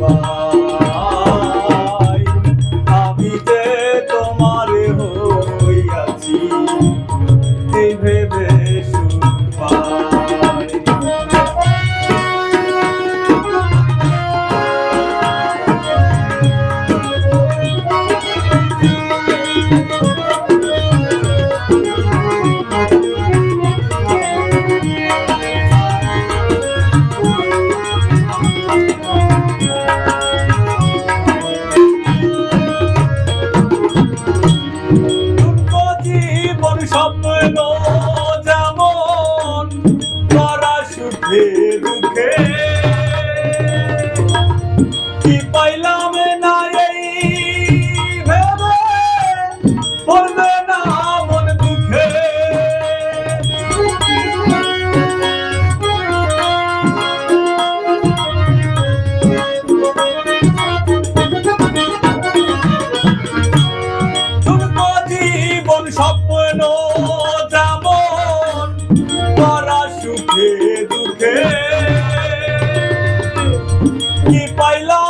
Jeová. স্বপ্ন ที่ไปล้อ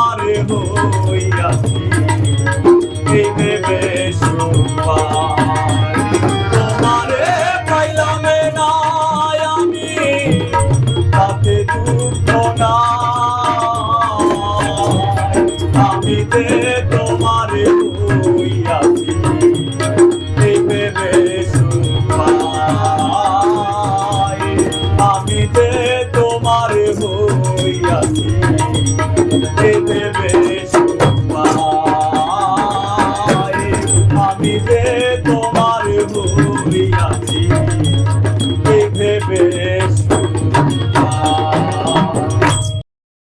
নদীতে তোমার বইয়াছি এই ভেবে আমি যে তোমার হইয়াছি এই ভেবে আমি যে তোমার